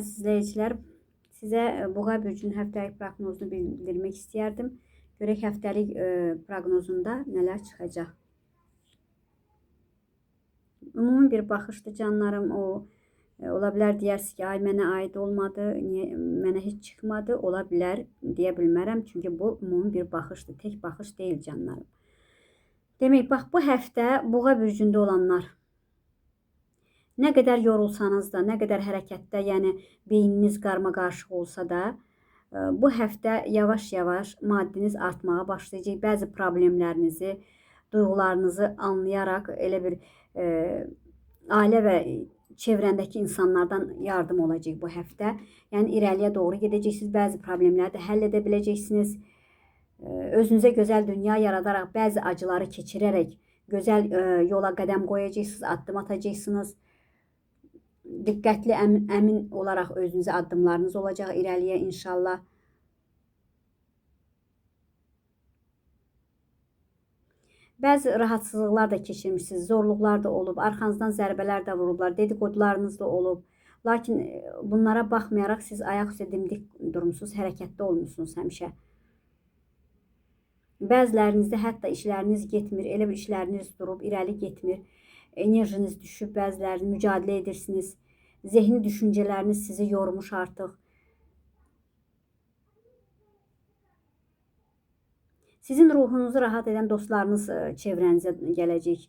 əziz izləyicilər, sizə e, Buğa bürcünün həftəlik proqnozunu bildirmək istəyərdim. Görək həftəlik e, proqnozunda nələr çıxacaq. Ümumi bir baxışdı canlarım. O e, ola bilər deyərsiniz ki, ay mənə aid olmadı, niyə mənə heç çıxmadı. Ola bilər deyə bilmərəm, çünki bu ümumi bir baxışdır, tək baxış deyil canlarım. Demək, bax bu həftə Buğa bürcündə olanlar Nə qədər yorulsanız da, nə qədər hərəkətdə, yəni beyniniz qarma-qarışıq olsa da, e, bu həftə yavaş-yavaş maddiniz artmağa başlayacaq. Bəzi problemlərinizi, duyğularınızı anlayaraq elə bir e, ailə və çevrəndəki insanlardan yardım olacaq bu həftə. Yəni irəliyə doğru gedəcəksiniz. Bəzi problemləri də həll edə biləcəksiniz. E, özünüzə gözəl dünya yaradaraq, bəzi acıları keçirərək gözəl e, yola qədəm qoyacaqsınız, addım atacaqsınız diqqətli, əmin, əmin olaraq özünüzə addımlarınız olacaq irəliyə inşallah. Bəzi rahatsızlıqlar da keçirmişsiniz, zorluqlar da olub, arxanızdan zərbələr də vurublar, dedikodularınız da olub. Lakin e, bunlara baxmayaraq siz ayaq üstə dimdik durmusunuz, hərəkətdə olmusunuz həmişə. Bəzilərinizdə hətta işləriniz getmir, elə bir işləriniz durub, irəli getmir enerjiniz düşüb, bəzilərini mücadilə edirsiniz. Zehni düşüncələriniz sizi yormuş artıq. Sizin ruhunuzu rahat edən dostlarınız e, çevrənizə gələcək.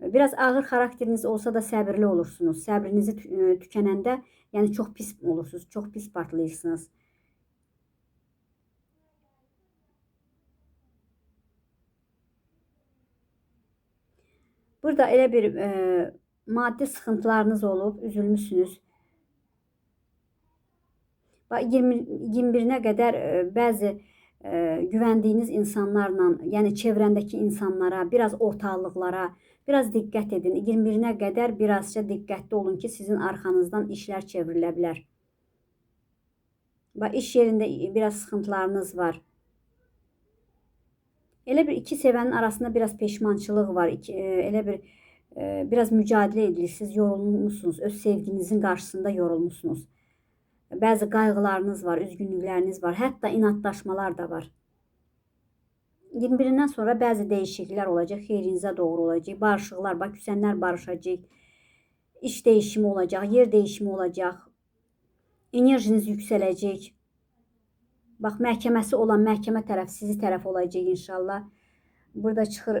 Biraz ağır xarakteriniz olsa da səbirli olursunuz. Səbrinizi e, tükənəndə, yəni çox pis olursunuz, çox pis partlayırsınız. Burada elə bir e, maddi sıxıntılarınız olub, üzülmüsünüz. 20 21-nə qədər e, bəzi e, güvəndiyiniz insanlarla, yəni çevrəndəki insanlara, biraz ortaqlıqlara biraz diqqət edin. 21-nə qədər birazca diqqətli olun ki, sizin arxanızdan işlər çevrilə bilər. Bax iş yerində biraz sıxıntılarınız var. Elə bir iki sevənin arasında biraz peşmançılıq var. İki, e, elə bir e, biraz mücadilə edirsiniz, yorulmusunuz. Öz sevginizin qarşısında yorulmusunuz. Bəzi qayğılarınız var, üzgünlükləriniz var, hətta inatlaşmalar da var. 21-dən sonra bəzi dəyişikliklər olacaq, xeyrinizə doğru olacaq. Barışıqlar, bax küsənlər barışacaq. İş dəyişimi olacaq, yer dəyişimi olacaq. Enerjiniz yüksələcək. Bax məhkəməsi olan məhkəmə tərəf sizi tərəf olacaq inşallah. Burada çıxır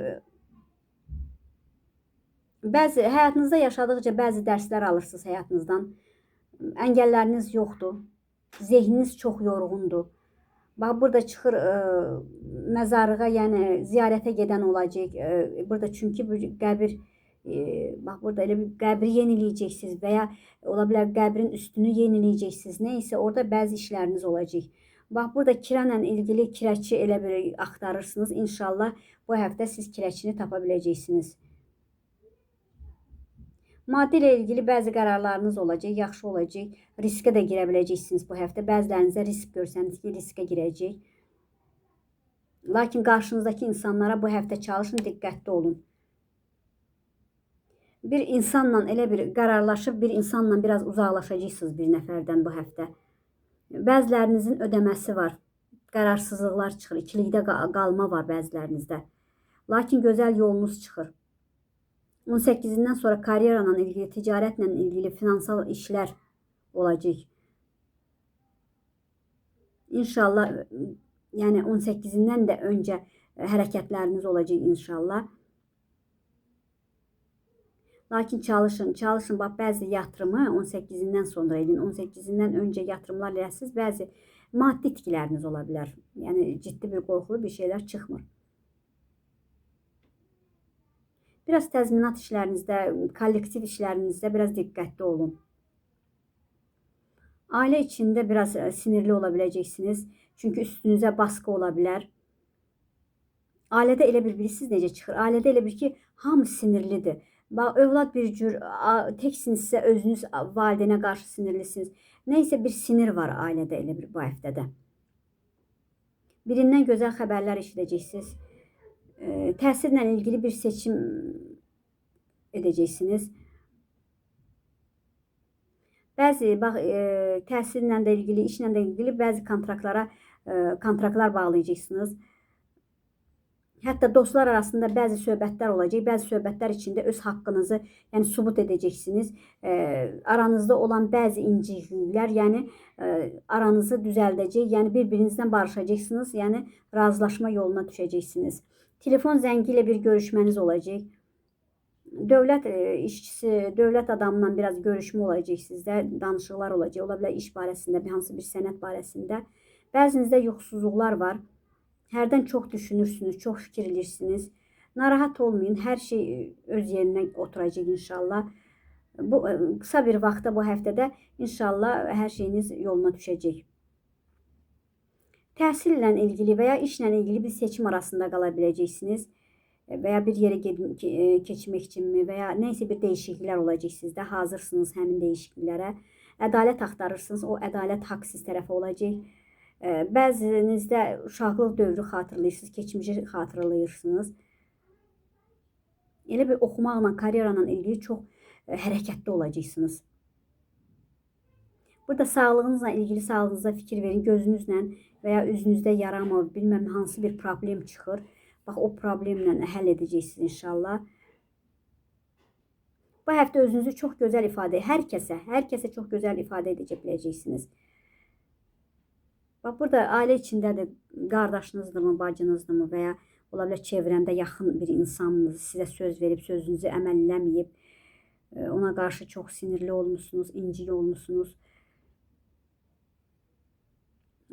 Bəzi həyatınızda yaşadıqca bəzi dərslər alırsınız həyatınızdan. Əngəlləriniz yoxdur. Zehniniz çox yorğundur. Bax burada çıxır ə, e, məzarlığa, yəni ziyarətə gedən olacaq. Ə, e, burada çünki bu qəbir ə, e, bax burada elə bir qəbri yeniləyəcəksiniz və ya ola bilər qəbrin üstünü yeniləyəcəksiniz. Nə isə orada bəzi işləriniz olacaq. Bax burada kirayla ilgili kirəçi elə bir axtarırsınız. İnşallah bu həftə siz kirəçini tapa biləcəksiniz. Maddi ilə ilgili bəzi qərarlarınız olacaq, yaxşı olacaq. Riskə də girə biləcəksiniz bu həftə. Bəzilərinizə risk görsəniz ki, riskə girəcək. Lakin qarşınızdakı insanlara bu həftə çalışın, diqqətli olun. Bir insanla elə bir qərarlaşıb bir insanla biraz uzaqlaşacaqsınız bir nəfərdən bu həftə. Bəzilərinizin ödəməsi var. Qərarsızlıqlar çıxır. İkilikdə qalma var bəzilərinizdə. Lakin gözəl yolunuz çıxır. 18-dən sonra karyera ilə ilgili, ticarətlə ilgili finansal işlər olacaq. İnşallah yəni 18-dən də öncə hərəkətləriniz olacaq inşallah. Lakin çalışın, çalışın. Bax, bəzi yatırımı 18-dən sonra edin. 18-dən öncə yatırımlar eləsiniz. Bəzi maddi itkiləriniz ola bilər. Yəni ciddi bir qorxulu bir şeylər çıxmır. Biraz təzminat işlərinizdə, kollektiv işlərinizdə biraz diqqətli olun. Ailə içində biraz e, sinirli ola biləcəksiniz. Çünki üstünüzə baskı ola bilər. Ailədə elə bir bilirsiniz necə çıxır? Ailədə elə bir ki, hamı sinirlidir. Övlad bir cür təksinizsə özünüz valideynə qarşı sinirlisiniz. Nəysə bir sinir var ailədə elə bir bu həftədə. Birindən gözəl xəbərlər eşidəcəksiniz. E, təhsillə ilgili bir seçim edəcəksiniz. Bəzi bax e, təhsillə də ilgili, işlə də ilgili bəzi kontraktlara e, kontraktlar bağlayacaqsınız. Hətta dostlar arasında bəzi söhbətlər olacaq. Bəzi söhbətlər içində öz haqqınızı, yəni sübut edəcəksiniz. E, aranızda olan bəzi incikliklər, yəni e, aranızı düzəldəcək. Yəni bir-birinizdən barışacaqsınız. Yəni razılaşma yoluna düşəcəksiniz. Telefon zəngi ilə bir görüşməniz olacaq. Dövlət e, işçisi, dövlət adamla biraz görüşmə olacaq sizdə, danışıqlar olacaq. Ola bilər iş barəsində, bir hansı bir sənəd barəsində. Bəzinizdə yuxusuzluqlar var. Hərdən çox düşünürsünüz, çox fikir edirsiniz. Narahat olmayın, hər şey e, öz yerinə oturacaq inşallah. Bu e, qısa bir vaxtda bu həftədə inşallah hər şeyiniz yoluna düşəcək. Təhsillə ilgili və ya işlə ilgili bir seçim arasında qala biləcəksiniz veya bir yere ged- ke- e, keçmək üçünmü və ya nəysə bir dəyişikliklər olacaq sizdə. Hazırsınız həmin dəyişikliklərə. Ədalət axtarırsınız. O ədalət haqq siz tərəfə olacaq. E, Bəzinizdə uşaqlıq dövrü xatırlayırsınız, keçmişi xatırlayırsınız. Elə bir oxumaqla, karyerayla ilgili çox e, hərəkətli olacaqsınız. Burada sağlığınızla ilgili sağlığınıza fikir verin. Gözünüzlə və ya üzünüzdə yara mı, bilməm hansı bir problem çıxır. Bax o problemlə həll edəcəksiniz inşallah. Bu həftə özünüzü çox gözəl ifadə, hər kəsə, hər kəsə çox gözəl ifadə edəcə biləcəksiniz. Bax burada ailə içindədir, qardaşınızdırmı, bacınızdırmı və ya ola bilər çevrəndə yaxın bir insanınız sizə söz verib, sözünüzü əməl eləməyib, e, ona qarşı çox sinirli olmusunuz, incik olmusunuz.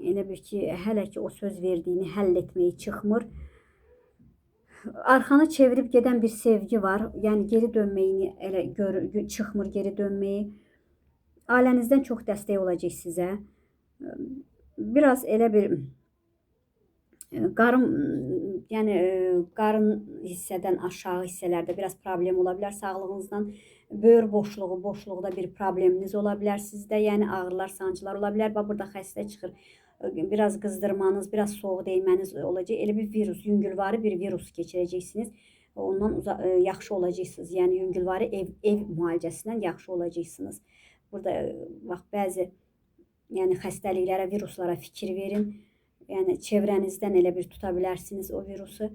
Elə bir ki, hələ ki o söz verdiyini həll etməyi çıxmır arxanı çevirib gedən bir sevgi var. Yəni geri dönməyini elə gör, çıxmır geri dönməyi. Ailənizdən çox dəstək olacaq sizə. Biraz elə bir e, qarın yəni e, qarın hissədən aşağı hissələrdə biraz problem ola bilər sağlığınızdan. Böyür boşluğu, boşluqda bir probleminiz ola bilər sizdə. Yəni ağrılar, sancılar ola bilər. Bax burada xəstə çıxır biraz qızdırmanız, biraz soğuq dəyməniz olacaq. Elə bir virus, yüngülvari bir virus keçirəcəksiniz. Ondan uza e, yaxşı olacaqsınız. Yəni yüngülvari ev ev müalicəsindən yaxşı olacaqsınız. Burada e, bax bəzi yəni xəstəliklərə, viruslara fikir verin. Yəni çevrənizdən elə bir tuta bilərsiniz o virusu.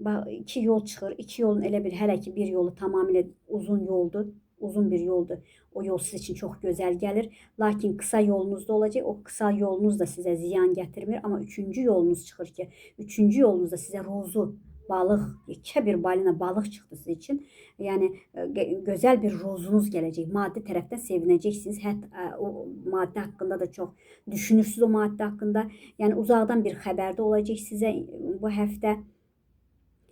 Bax iki yol çıxır. İki yolun elə bir hələ ki bir yolu tamamilə uzun yoldur uzun bir yoldur. O yol sizin için çok güzel gelir. Lakin kısa yolunuz da olacak. O kısa yolunuz da size ziyan getirmir. Ama üçüncü yolunuz çıxır ki, üçüncü yolunuzda size rozu, balıq, yekə bir balina balıq çıxdı sizin için. Yəni e, gözəl bir rozunuz gələcək. Maddi tərəfdən sevinəcəksiniz. Hətta e, o maddə haqqında da çox düşünürsüz o maddə haqqında. Yəni uzaqdan bir xəbərdə olacaq sizə bu həftə.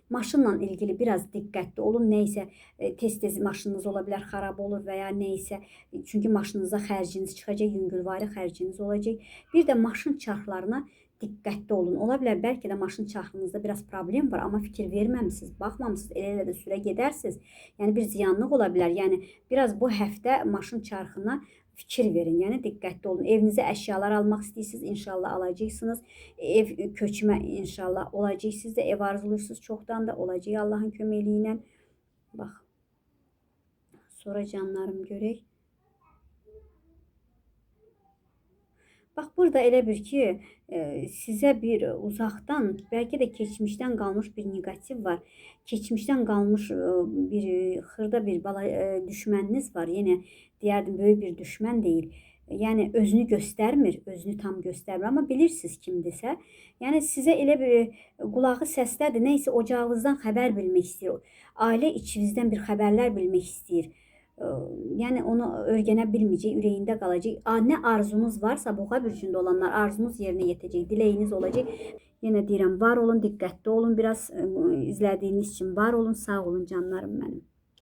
Maşınla ilgili biraz diqqətli olun. Nəysə e, tez-tez maşınınız ola bilər xarab olur və ya nəysə. Çünki maşınınıza xərciniz çıxacaq, yüngülvari xərciniz olacaq. Bir də maşın çarxlarına diqqətli olun. Ola bilər bəlkə də maşın çarxınızda biraz problem var, amma fikir verməmisiniz, baxmamısınız, elə-elə də sürə gedərsiniz. Yəni bir ziyanlıq ola bilər. Yəni biraz bu həftə maşın çarxına fikir verin. Yəni diqqətli olun. Evinizə əşyalar almaq istəyirsiniz, inşallah alacaqsınız. Ev köçmə inşallah olacaq. Siz də ev arzuluyursunuz, çoxdan da olacaq Allahın köməyi ilə. Bax. Sonra canlarım görək. Bax burada elə bir ki, e, sizə bir uzaqdan, bəlkə də keçmişdən qalmış bir neqativ var. Keçmişdən qalmış e, bir xırda bir bala e, düşməniniz var. Yenə deyərdim böyük bir düşmən deyil. Yəni özünü göstərmir, özünü tam göstərmir, amma bilirsiniz kimdirsə. Yəni sizə elə bir qulağı səslədir, nə isə ocağınızdan xəbər bilmək istəyir. Ailə içinizdən bir xəbərlər bilmək istəyir yəni onu öyrənə bilməyəcək, ürəyində qalacaq. Nə arzunuz varsa, boğa bürcündə olanlar arzunuz yerinə yetəcək, diləyiniz olacaq. Yenə deyirəm, var olun, diqqətli olun, biraz izlədiyiniz üçün var olun, sağ olun canlarım mənim.